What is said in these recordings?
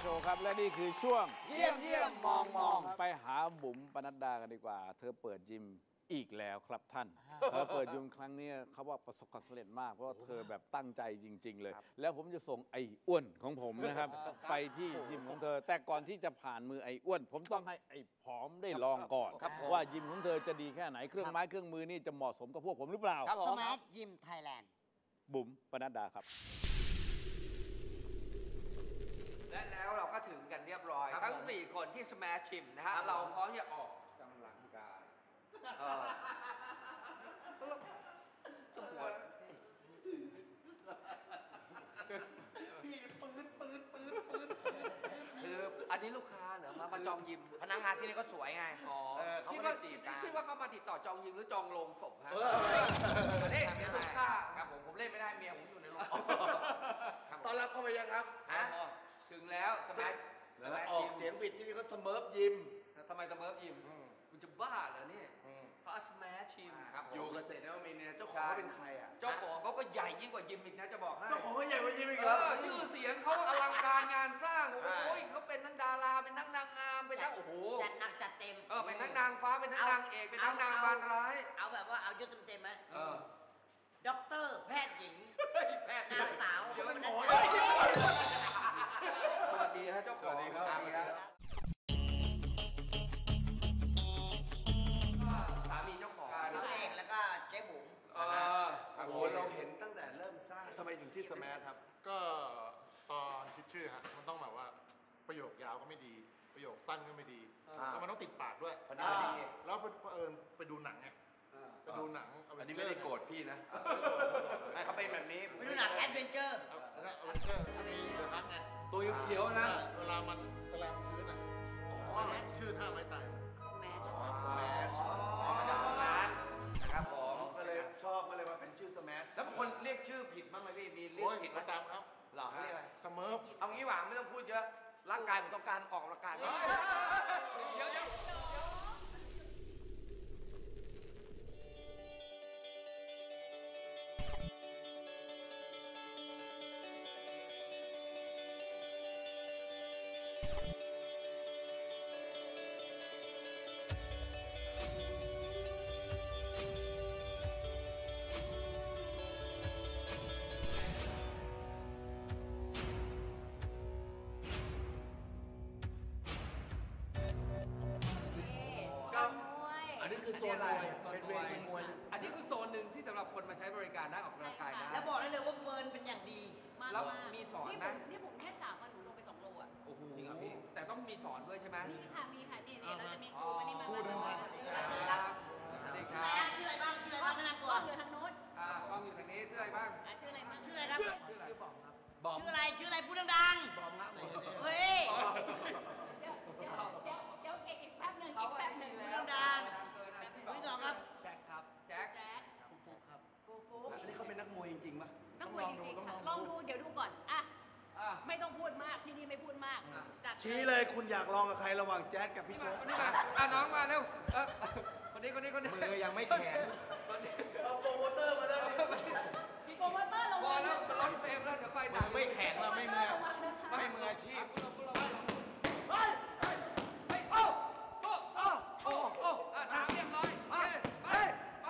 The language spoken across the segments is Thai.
โชว์ครับ และนี่คือช่วงเยี่ยมเยี่ยมมองมองไปหาบุ๋มปนัดดากันดีกว่า เธอเปิดยิมอีกแล้วครับท่าน เธอเปิดยิมครั้งนี้เขาว่าประสบความสำเร็จมาก เพราะว่าเธอแบบตั้งใจจริง ๆ เลย แล้วผมจะส่งไอ้อ้วนของผมนะครับ ไปที่ยิมของเธอ แต่ก่อนที่จะผ่านมือไอ้อ้วน ผมต้องให้ไอ้ผอมได้ลองก่อนว่ายิมของเธอจะดีแค่ไหนเครื่องไม้เครื่องมือนี่จะเหมาะสมกับพวกผมหรือเปล่าครับผสมมาร์ทยิมไทยแลนด์ บุ๋มปนัดดาครับ และแล้วเราก็ถึงกันเรียบร้อยทั้ง4คนที่ Smash Gym นะฮะเราพร้อมจะออกกำลังกาย เออแล้วจะหัวพี่ปืนปืนปืนปืนปืนคืออันนี้ลูกค้าเหรอมามาจองยิมพนักงานที่นี่ก็สวยไงอ๋อเออเขาคิดก็เลว่ายจีบกันคิดว่าเขามาติดต่อจองยิมหรือจองโรงศพฮะ เอออันนี้เดี๋ยวลูกค้าครับผมผมเล่นไม่ได้เมียผมอยู่ในโรงครับตอนรับเข้าไปยังครับฮะ อ๋อ ถึงแล้วสมัยแล้วออกเสียงผิดที่นี่ก็สเมิร์ฟยิมทำไมสเมิร์ฟยิมคุณจะบ้าเหรอเนี่ยอืมเขาสแมชชิมครับผมอยู่เกษตรนวมินทร์เนี่ยเจ้าของเขาเป็นใครอะ เจ้าของเขาก็ใหญ่ยิ่งกว่ายิมอีกนะจะบอกให้เจ้าของก็ใหญ่กว่ายิมอีกเอเหรออชื่อเสียงเขาอลังการงานสร้าง โอ้ยเขาเป็นทั้งดาราเป็นทั้งนางงามเป็นทั้งโอ้โหจัดหนักจัดเต็มเออเป็นทั้งนางฟ้าเป็นทั้งเอานางเอกเป็นทั้งเอานางเอาบานร้าย เอาแบบว่าเอายศเต็มๆไหมเออด็อกเตอร์แพทย์หญิงแพทย์นางสาวเดี๋ยวมันคหมนอนั้นสวัส ดีฮะเจ้าของสวัสดีครับ สวัสดีครับสามีเจ้าของพี่เอกแล้วก็เจ๊บุ๋มเออโอ้โหเราเห็นตั้งแต่เริ่มสร้างทำไมถึงชื่อสมาร์ทครับ ก็ตอนคิดชื่อฮะมันต้องแบบว่าประโยคยาวก็ไม่ดี ประโยคสั้นก็ไม่ดีอ่าแล้วมันต้องติดปากด้วยพนักงานดีแล้วเผอิญไปดูหนังไง ไปดูหนังอันนี้ไม่ได้โกรธพี่นะให้เขาเป็นแบบนี้ไปดูหนังแอดเวนเจอร์แล้วก็เอาเจอร์ก็มีเดอะฮักไงตัวเขียวๆนะ เวลามันสแลมพื้นอะชื่อท่าไม้ตายสแมชสมาร์ทมาจากโรงงานนะครับผมก็เลยชอบก็เลยมาเป็นชื่อสมาร์ทแล้วคนเรียกชื่อผิดบ้างไหมพี่มีเรียโอ้กยผิดไหมมาตามครับหรอเขาเรียกอะไรสเมิร์ฟเอางี้หว่าไม่ต้องพูดเยอะร่างกายผมต้องการออกกำลังกายเดี๋ยวเดี๋ยว อันนี้คือโซนมวยเป็นเวทีมวย อันนี้คือโซนหนึ่งที่สำหรับคนมาใช้บริการได้ออกกำลังกายได้ แล้วบอกได้เลยว่าเบิร์นเป็นอย่างดี มากแล้วมากมีสอนนี่ไหมผมนี่ผมแค่สามวันหนูลงไป จริงเหรอพี่แต่ต้องมีสอนด้วยใช่ไหมมีค่ะ มีค่ะนี่นี่อ่าเราจะมีครูมานี่มาพูดด้วยมานะมาสวัสดีมาครับสวัสดีคชื่อรัอะไรบชื่ออะไรบ้างชื่ออะไรบ้างแนะนำตัวก็คือทางโน้นอ่ากล้องอยู่ทางนี้ชื่ออะไรบ้างอะชื่ออะไรบ้างชื่ออะไรครับชื่อบอกครับบอมชื่ออะไรชื่ออะไรพูดดังบอมครับๆเฮ้ย เดี๋ยวเดี๋ยวเดี๋ยวเดี๋ยวเอกอีกแป๊บหนึ่งเขาอีกแป๊บหนึ่งแล้แล้ววดัง เกินนะพี่คนที่สองครับ แจ็คครับแจ็ค แจ๊คฟุกครับ กูฟุกอันนี้เขาเป็นนักมวยจริงๆป่ะต้องพูดจริงๆค่ะลองดูเดี๋ยวดูก่อนอะอะ ไม่ต้องพูดมากที่นี่ไม่พูดมากอะจัดชี้เลยคุณอยากลองกับใครระหว่างแจ๊ดกับพี่นี่มาโก้คนนี้มาอะน้องมาเร็วเออคนนี้คนนี้คนนี้มือยังไม่แข็ง คนนี้เอาโปรโมเตอร์มาได้มีโปรโมเตอร์ลงพอแล้วมันร้อนเซฟแล้วเดี๋ยวค่อยมืด่าอไม่แข็งแล้วไม่มือระวังนะคะไม่มืออาชีพ เฮ้ยเฮ้ยเฮ้ยโอ้โอ้โอ้โอ้โอ้อะถามเรียบร้อยโอเคไปไป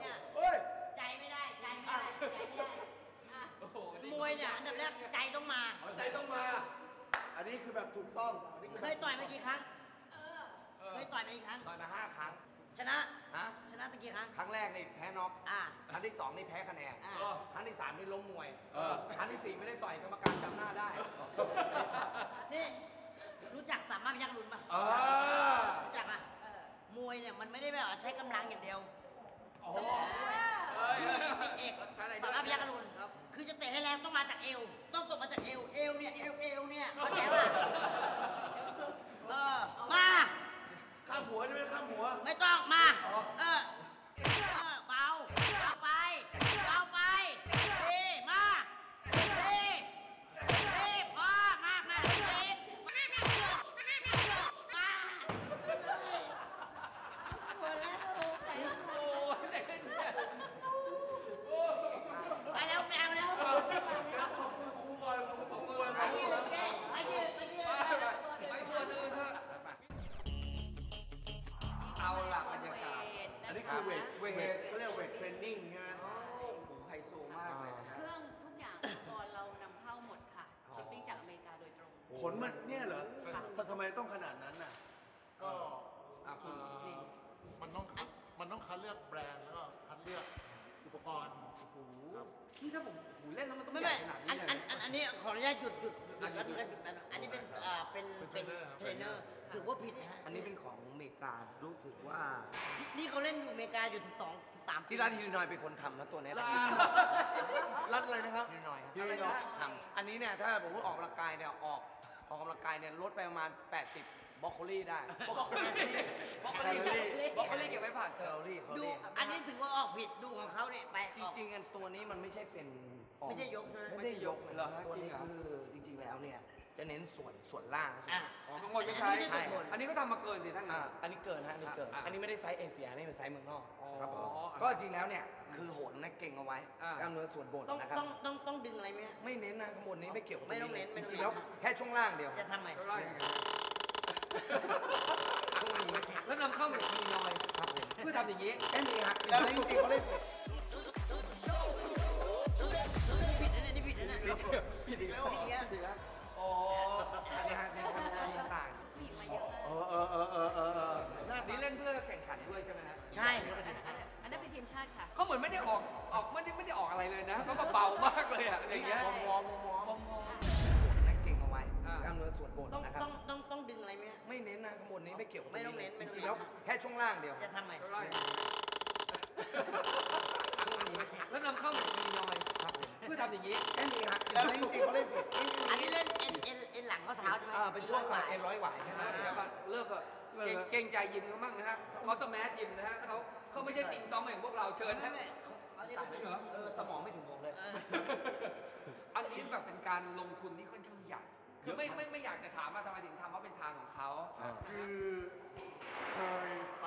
เนี่ย เฮ้ย ใจไม่ได้ ใจไม่ได้ ใจไม่ได้ อะ โอ้โห มวยเนี่ยอันดับแรกใจต้องมา หัวใจต้องมา อันนี้คือแบบถูกต้องอันนี้คือ เคยต่อยมากี่ครั้ง เออ เคยต่อยมากี่ครั้ง ต่อยมาห้าครั้ง ชนะ ฮะ ชนะตะกี้ครั้ง ครั้งแรก นี่แพ้น็อกอ่าครั้งที่สองนี่แพ้คะแนนอ่าอ๋อครั้งที่สามนี่ล้มมวยเออ ครั้งที่สี่ไม่ได้ต่อยกรรมการจำหน้าได้ นี่รู้จักสามารถพยักรุนป่ะอ่ารู้จักป่ะเออมวยเนี่ยมันไม่ได้แบบใช้กำลังอย่างเดียว สมองด้วยเฮ้ยพี่เนี่ยเป็นเอกใครไหนสามารถพยักรุนคือจะเตะให้แรงต้องมาจากเอว ต้องตกมาจากเอว เอวเนี่ยเอวเอวเนี่ยเข้าใจป่ะเออมา ข้ามหัวใช่ไหมข้ามหัว ไม่ต้องมาอ๋อเออเออ เอาไป เอาไปเอ๊มาเอ๊เอ๊พอมากมาเอ๊มามาหัวแล้วไปโอ้ยเล่นเนี่ยโอ้ยไปแล้วไม่เอาแล้วแล้วขอบคุณครูก่อนขอบคุณครูก่อนไปยืนไปยืนไปยืนไปส่วนอื่นเถอะเอาล่ะบรรยากาศอันนี้คือเวทเวท รนนิ่งใช่ไหมโอ้โหไฮโซมากเลยนะเคฮะ รื่องทุกอย่างอุปกรณ์เรานำเข้าหมดค่ะชิปปิ้งจากอเมริกาโดยตรง ขนมันเนี่ยเหรอค่ะทำไมต้องขนาดนั้นน่ะ ก็อะพี่นี่มันต้องคัดมันต้องคัดเลือกแบรนด์แล้วก็คัดเลือกอุปกรณ์โอ้โหนี่ถ้าผมโอ้โหเล่นแล้วมันต้องไม่ใหญ่ไม่ขนาดอันี้นเลยอันนะ อันอันนี้ขออนุญาตหยุดหยุดหยุดอะหยุดหยุดหยุดหยุดอันนี้เป็นอ่าเป็นเป็นเทรนเนอร์ถือว่าผิดนะฮะอันนี้เป็นของอเมริกา รู้สึกว่า นี่เขาเล่นอยู่อเมริกาอยู่ถึงสอง สามปีที่ร้านฮิลลินอยเป็นคนทำนะตัวเนี้ยรัดอะไรนะครับฮิลลินอยฮิลลินอยทำอันนี้เนี่ยถ้าผมว่าออกกำลังกายเนี่ยออกออกกำลังกายเนี่ยลดไปประมาณ 80บรอกโคลีได้บล็อกโคลี่บล็อกโคลี่บล็อกโคลี่เก็บไว้ผ่านเทแคอลอมรี่เขาดูเรียกอันนี้ถือว่าออกผิดดูของเขาเนี่ยไปจริงๆอันตัวนี้มันไม่ใช่เป็นออกไม่ใช่ยกนะไม่ได้ยกเหรอฮะตัวนี้จริงเหรอคือจริงๆแล้วเนี่ย จะเน้นส่วนส่วนล่างส่วนอะอ๋อข้างบนไม่ใช้ ใช่ อันนี้ก็ทำมาเกินสิทั้งนั้อ่านอันนี้เกินฮะอันนี้เกินอะอันนี้ไม่ได้ไซส์เอเชียอันนี้เป็นไซส์เมืองนอกอ๋อครับผมอะก็จริงแล้วเนี่ยคือโหนนะเก่งเอาไว้อะ กล้ามเนื้อส่วนบนต้องนะครับ ต้องต้องต้องดึงอะไรไหมฮะ ไม่เน้นนะข้างบนนี้ไม่เกี่ยวกับไม่ต้องเน้นจไม่ต้องริงเน้นๆแล้วแค่ช่วงล่างเดียวจะทำไงเท่าไหร่แล้วนำเข้าแบบมีนอยครับผมเพื่อทำอย่างนี้ แค่นี้ฮะแล้วจริงๆเขาเล่น ผิดนะเนี่ยนี่ผิดนะเนี่ยผิดอีกแล้ว ผิดอีกแล้ว นี่เล่นเพื่อแข่งขันด้วยใช่ไหมฮะใช่ อันนั้นอันนั้นอันนั้นเป็นทีมชาติค่ะ เขาเหมือนไม่ได้ออกออกไม่ได้ไม่ได้ออกอะไรเลยนะเขาเบาๆมากเลยอะอะไรอย่างเงี้ยใช่วอมวอมวอมวอมนะเก่งเอาไว้อะกล้ามเนื้อส่วนบนต้องนะครับ ต้องต้องต้องดึงอะไรไหมฮะ ไม่เน้นนะข้างบนนี้ไม่เกี่ยวกับไม่ต้องเน้นจไม่ต้องริงๆเน้นแล้วแค่ช่วงล่างเดียว จะทำไงเท่าไหร่แล้วนำเข้าแบบมีนอยครับผมเพื่อทำอย่างนี้ แค่นี้ฮะแล้วจริงๆเขาเล่นผิดอันนี้เล่นเอ็นเอ็นเอ็นหลังข้อเท้าใช่ไหมอ่าเป็นช่วงกว่าเอ็นร้อยหวายใช่ไหม เดี๋ยวก่อนเลิกเถอะ เกรงเกรงใจยิมเขาบ้างนะฮะเขาสแมัยิมนะฮะเขาเขาไม่ใช่ติงตองอย่างพวกเราเชิญไม่นะไม่เขาเขาเรียกตัดจริงเหรอ เออสมองไม่ถึงผมเลยเอออันนี้แบบเป็นการลงทุนที่ค่อนข้างใหญ่คือไม่ไม่ไม่อยากจะถามว่าทำไมถึงทำว่าเป็นทางของเขาคือเคยไป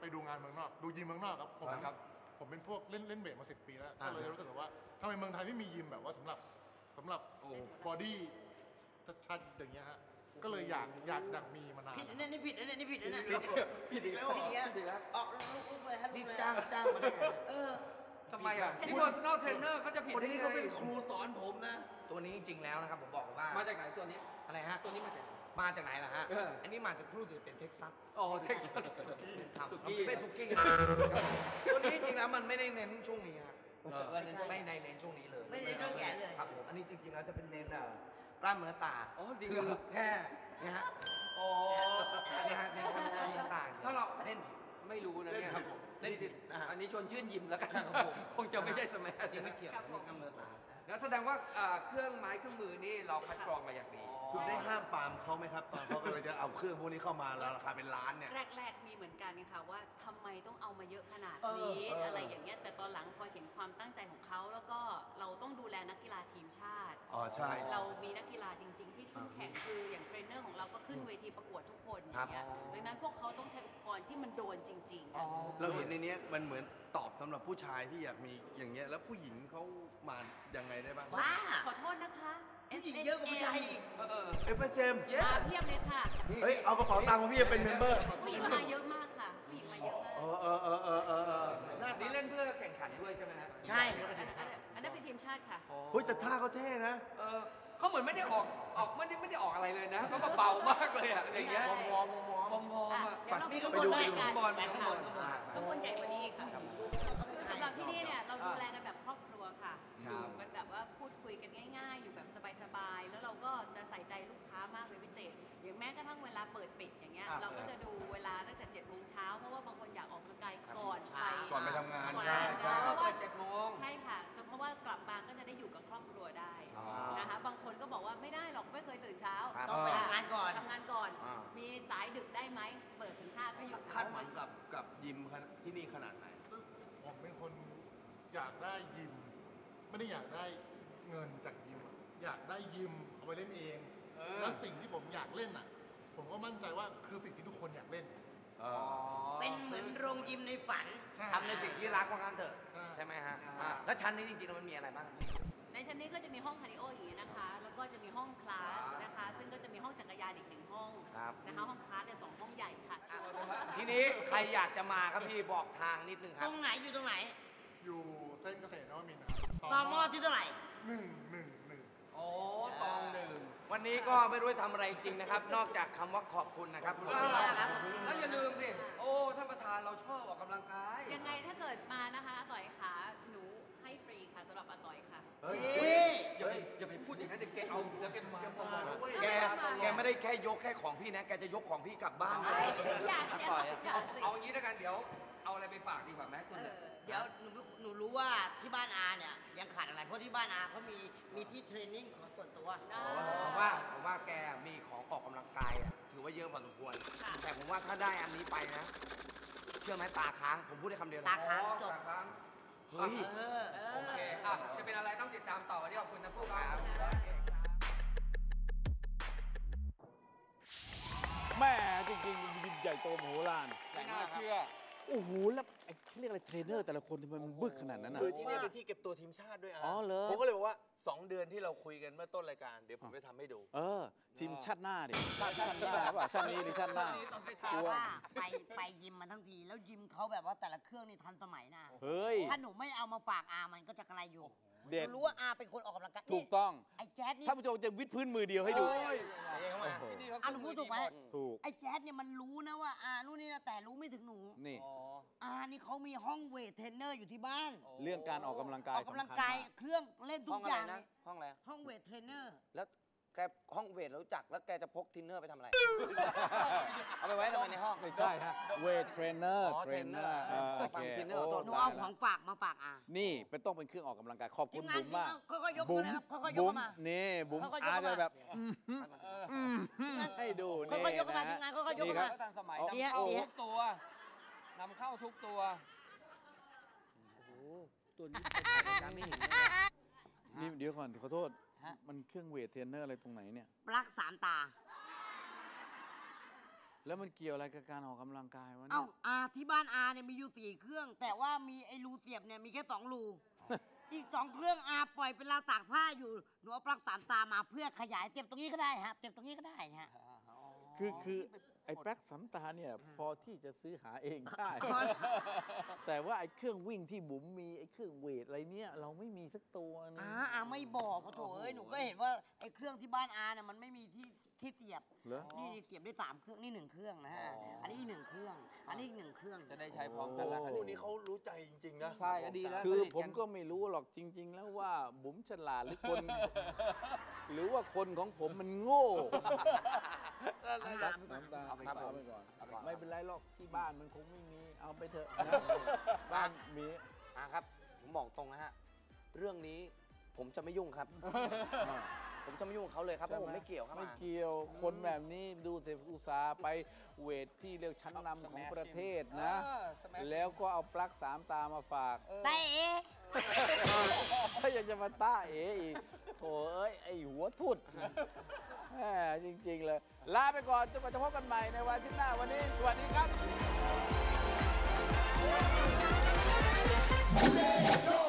ไปดูงานเมืองนอก ดูยิมเมืองนอกครับผมครับ ผมเป็นพวกเล่นเล่นเวทมาสิบปีแล้วก็เลยรู้สึกว่าทำไมเมืองไทยไม่มียิมแบบว่าสำหรับสำหรับบอดี้ชัดๆอย่างเงี้ยฮะ ก็เลยอยากอยากอยากมีมานานผิดนะเนี่ยนี่ผิดนะเนี่ยนี่ผิดนะเนี่ยผิดอีกแล้วผิดอีกแล้วผิดอีกแล้วออกลูกลูกเลยฮะลูนี่กเลยจ้างจ้างมาได้ไงเออทำไมอะที่ personal trainer เขาจะผิดคนได้นี้ไงเขาเป็นครูสอนผมนะ ตัวนี้จริงๆแล้วนะครับผมบอกว่า มาจากไหนตัวนี้ อะไรฮะ ตัวนี้มาจากไหนมาจากไหนล่ะฮะเอออัอันนี้มาจากรู้สึกเป็นเท็กซัส อ๋อ เท็กซัสทำสุกี้เป็นสุกี้นะครับตัวนี้จริงๆแล้วมันไม่ได้เน้นช่วงนี้ฮะเออไม่ใช่ไม่ได้เน้นช่วงนี้เลย ไม่ได้เรื่องแขนเลยครับผม อันนี้จริงๆแล้วจะเป็นเน้นเอ่อ กล้ามเนื้อตาอ๋อดีคืคอรับแค่เนี่ยฮะอ๋ออันนี้ฮะเน้นกล้ามเนื้อตาถ้าเราเล่นผิด ไม่รู้นะเนี่ยเล่นผิดเล่นผิดนะฮะ อันนี้ชวนชื่นยิมแล้วกันครับผมคงจะไม่ใช่สมัยยังไม่เกี่ยวอันนี้กล้ามเนื้อตา แล้วแสดงว่าอ่าเครื่องไม้เครื่องมือนี่เราคัดกรองมาอย่างดี คุณได้ห้ามปรามเขาไหมครับ ตอนเขากำลังจะเอาเครื่องพวกนี้เข้ามาแล้วราคาเป็นล้านเนี่ย แรก ๆ มีเหมือนกันค่ะว่าทำไมต้องเอามาเยอะขนาดนี้ เออเอออ อะไรอย่างเงี้ยแต่ตอนหลังพอเห็นความตั้งใจของเขาแล้วก็เราต้องดูแลนักกีฬาทีมชาติ อ๋อใช่ เรามีนักกีฬาจริง ๆ ที่ขึ้นแข่งคืออย่างเทรนเนอร์ของเราก็ขึ้นเวทีประกวดทุกคนอย่างเงี้ยดังนั้นพวกเขาต้องใช้อุปกรณ์ที่มันโดนจริงๆอะเราเห็นในเนี้ยมันเหมือนตอบสำหรับผู้ชายที่อยากมีอย่างเงี้ยแล้วผู้หญิงเขามายังไงได้บ้างว้าขอโทษนะคะ ผู้หญิงเยอะกว่าผู้ชายอีกเออเออ เอฟเจมเย้มาเพียบเลยค่ะ เฮ้ย เอากระเป๋าตังค์มาพี่จะเป็นเมมเบอร์ ผู้หญิงมาเยอะมากค่ะ ผู้หญิงมาเยอะมาก เออเออเออเออเออเออนี่เล่นเพื่อแข่งขันด้วยใช่ไหมฮะใช่ อันนั้นอันนั้นอันนั้นเป็นทีมชาติค่ะ เฮ้ยแต่ท่าเขาเท่นะ เออเขาเหมือนไม่ได้ออกออกไม่ได้ไม่ได้ออกอะไรเลยนะเขาเบาๆมากเลยอะอะไรอย่างเงี้ยใช่วอมวอมวอมวอมอะ อะเดี๋ยวเรามีข้างไปบนดูด้วยรายการข้างบนไปข้างบนข้างบน ข้างบนใหญ่กว่านี้อีกค่ะคือสำหรับที่นี่เนี่ยเราดูแลกันแบบคร อบครัวค่ะอยู่กันแบบว่าพูดคุยกันง่าย ๆ อยู่แบบสบายๆ แล้วเราก็จะใส่ใจลูกค้ามากเป็นพิเศษ อย่างแม้กระทั่งเวลาเปิดปิดอย่างเงี้ย เราก็จะดูเวลาตั้งแต่เจ็ดโมงเช้าเพราะว่าบางคนอยากออกกำลังกายก่อนไปก่อนไปทำงานก่อใช่ไปใช่เพราะเปิว่าดเจ็ดโมงใช่ค่ะเพราะว่ากลับมาก็จะได้อยู่กับครอบครัวได้นะคะ บางคนก็บอกว่าไม่ได้หรอกไม่เคยตื่นเช้าต้องไปทำงานก่อนทำงานก่อนอ่ามีสายดึกได้ไหมเปิดถึงห้าก็อยู่คาดหวังกับกับยิมที่นี่ขนาดไหนผมเป็นคนอยากได้ยิม ไม่ได้อยากได้เงินจากยิมอะอยากได้ยิมเอาไปเล่นเองแล้วสิ่งที่ผมอยากเล่นอะ ผมก็มั่นใจว่าคือสิ่งที่ทุกคนอยากเล่น เออเป็นเหมือนโรงยิมในฝันทำในสิ่งที่รักว่างั้นเถอะใช่ ใช่ไหมฮะใช่อ่าแล้วชั้นนี้จริงๆแล้วมันมีอะไรบ้าง ในชั้นนี้ก็จะมีห้องคาร์ดิโออย่างนี้นะคะ แล้วก็จะมีห้องคลาสนะคะ ซึ่งก็จะมีห้องจักรยานอีกหนึ่งห้องครับ นะคะ ห้องคลาสเนี่ยสองห้องใหญ่ค่ะโทีนี้ใครอยากจะมาครับพี่บอกทางนิดนึงคตรับ รงไหนอยู่ตรงไหน อยู่เส้นเกษตรนวมินทร์นะครับ ตอมอที่เท่าไหร่หนึ่งหนึ่งหนึ่งโอ้ตองหนึ่งวันนี้ก็ไม่รู้จะทำอะไรจริงนะครับ นอกจากคำว่าขอบคุณนะครับคุณเอผู้ชอมครับ แล้วอย่าลืมดิ โอ้ ท่านประธานเราชอบออกกำลังกาย ยังไงถ้าเกิดมานะคะอาต่อยขาหนูให้ฟรีค่ะสำหรับอาต่อยค่ะอย่าไปอย่าไปพูดอย่างนั้นเด็กแกเอาแล้วแกมาตลอดแก แกไม่ได้แค่ยกแค่ของพี่นะ แกจะยกของพี่กลับบ้านด้วยอย่าเสียต่อยอะ อย่าสิ เอาอย่างนี้แล้วกันเดี๋ยว เอาอะไรไปฝากดีกว่าไหมคุณ เอเนี่ยอ เดี๋ยวหนูหนูรู้ว่าที่บ้านอาเนี่ยยังขาดอะไรเพราะที่บ้านอาเขามีมีที่เทรนนิ่งของส่วนตัว ผมว่าผมว่าแกมีของออกกำลังกายอะถือว่าเยอะพอสมควร ค่ะ แต่ผมว่าถ้าได้อันนี้ไปนะ เชื่อไหมตาค้าง ผมพูดได้คำเดียวตานะค้างจบครั้งเฮ้ย เออ โอเคอะจะเป็นอะไรต้องติดตามต่อวันนี้ขอบคุณนะพวกเราแม่จริงๆยิมใหญ่โตมโหฬาร ไม่น่าเชื่อ โอ้โหแล้วไอ้เรียกอะไรเทรนเนอร์แต่ละคนทำไมมันบึกขนาดนั้นอะ คือที่เนี่ยเป็นที่เก็บตัวทีมชาติด้วยอะอ๋อเหรอ ผมก็เลยบอกว่า 2 เดือนที่เราคุยกันเมื่อต้นรายการ เดี๋ยวผมจะทำให้ดู เออ ทีมชาติหน้าดิชาติชาติหน้าป่ะชาตินี้ดิชาติหน้า แต่ว่าไปไปยิมมาทั้งที แล้วยิมเขาแบบว่าแต่ละเครื่องนี่ทันสมัยนะเฮ้ย ถ้าหนูไม่เอามาฝากอามันก็จะกระไรอยู่ เด็ดหนูรู้ว่าอาเป็นคนออกกำลังกายถูกต้องไอ้แจ๊ดนี่ท่านผู้ชมจะวิดพื้นมือเดียวให้ดูเอ้ยโอ้โหอะหนูพูดถูกไหมถูก ไอ้แจ๊ดเนี่ยมันรู้นะว่าอานู่นนี่นะแต่รู้ไม่ถึงหนู นี่ อานี่เขามีห้องเวทเทรนเนอร์อยู่ที่บ้าน เรื่องการออกกำลังกาอยอกกำลังกายสำคัญม เครื่องเล่นทุห้อกงออะไรย่างนะเลยห้องอะไรห้องเวทเทรนเนอร์แล้ว แกห้องเวทเรารู้จักแล้วแกจะพกทินเนอร์ไปทำอะไร เอาไปไว้ทำไมในห้อง ไม่ใช่ฮะเวทเทรนเนอร์อ๋อเทรนเนอร์ trainer โอฟัเคง trainer โขอโทษ หนูเอาของฝากมาฝากอานี่เป็นต้องเป็นเครื่องออกกำลังกายขอบทีคุณมงานบุ๋มมากค่อยๆยกบุ๋มามเลยครับค่อยๆยกบุ๋มมานี่บุ๋มค่อยๆยกอาเข้ามา จะแบบอื้อหืออื้อหือให้ดูค่นี่อยๆยกเข้ามานะทีมงานค่อยๆยกนี่เข้าคมา รับ ทันสมัยเอานำเข้าเดี๋ยวทุกตัวนำเข้าทุกตัวนี่เดี๋ยวก่อนขอโทษ ฮะ มันเครื่องเวทเทรนเนอร์อะไรตรงไหนเนี่ย ปลั๊กสามตา แล้วมันเกี่ยวอะไรกับการออกกำลังกายวะเนี่เอ้าย อาที่บ้านอาเนี่ยมีอยู่สี่เครื่อง แต่ว่ามีไอ้รูเสียบเนี่ยมีแค่สองรู อีกสองเครื่องอาปล่อยเป็นราวตากผ้าอยู่หนูเอาปลั๊กสามตามาเพื่อขยายเจ็บตรงนี้ก็ได้ฮะเจ็บตรงนี้ก็ได้ฮะ คือคือ ไอ้แป๊กสำตาเนี่ยพอที่จะซื้อหาเองได้ แต่ว่าไอ้เครื่องวิ่งที่บุ๋มมีไอ้เครื่องเวทอะไรเนี่ย เราไม่มีสักตัวนึงอาอาไม่บอกโถเอ้ยหนูก็เห็นว่าไอ้เครื่องที่บ้านอาเนี่ยมันไม่มีที่ที่เสียบเหรอ นี่เสียบได้สามเครื่องนี่หนึ่งเครื่องนะฮะอันนี้อีกหนึ่งเครื่อง อันนี้อีกหนึ่งเครื่องจะได้ใช้พร้อมกันแล้วคู่นี้เขารู้ใจจริง ๆ นะใช่ก็ดีแล้วคือสนิทผมนก็ไม่รู้หรอกจริง ๆ แล้วว่าบุ๋มฉลาดหรือคน หรือว่าคนของผมมันโง่ เอาไปก่อนน้ำตาเอาไปเอาก่อนไปก่อน เอาไปก่อน ไม่เป็นไรหรอกที่บ้านมันคงไม่มีเอาไปเถอะนะบ้านมีอะครับ ผมบอกตรงนะฮะ เรื่องนี้ ผมจะไม่ยุ่งครับ ผมจะไม่ยุ่งกับเขาเลยครับเพราะผมไม่เกี่ยวครับไม่อาเกี่ยว คนแบบนี้ดูเสอุตสาห์ไปเวทที่เรียกชั้นนำของประเทศนะ เออ smash แล้วก็เอาปลั๊กสามตามาฝาก แต่เอ๊ะถ้าอยากจะมาต้าเออีกโถเอ้ย ไอหัวทุดแหมจริง ๆ เลย ลาไปก่อนจนกว่าจะพบกันใหม่ในวันอาที่หน้าวันนี้ สวัสดีครับ Let's go.